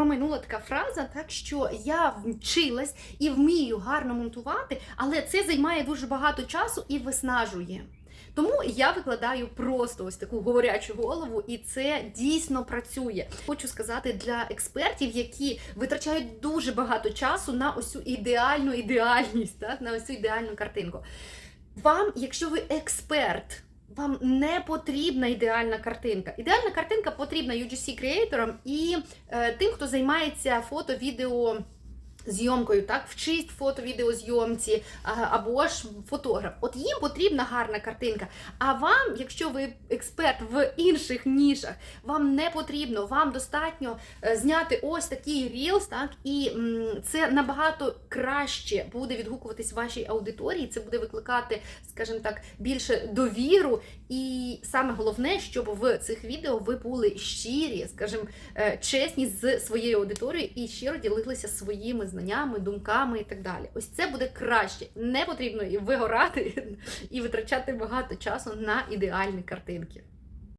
проминула така фраза, так що я вчилась і вмію гарно монтувати, але це займає дуже багато часу і виснажує. Тому я викладаю просто ось таку говорячу голову, і це дійсно працює. Хочу сказати для експертів, які витрачають дуже багато часу на ось цю ідеальну ідеальність, так на ось цю ідеальну картинку. Вам, якщо ви експерт, вам не потрібна ідеальна картинка. Ідеальна картинка потрібна UGC креаторам і е, тим, хто займається фото, відео. Зйомкою, так, вчить фото, відеозйомці або ж фотограф. От їм потрібна гарна картинка. А вам, якщо ви експерт в інших нішах, вам не потрібно, вам достатньо е, зняти ось такий рілс, так, і це набагато краще буде відгукуватись вашій аудиторії. Це буде викликати, скажімо так, більше довіру. І саме головне, щоб в цих відео ви були щирі, скажімо, е, чесні з своєю аудиторією і щиро ділилися своїми знаннями, думками і так далі. Ось це буде краще. Не потрібно вигорати і витрачати багато часу на ідеальні картинки.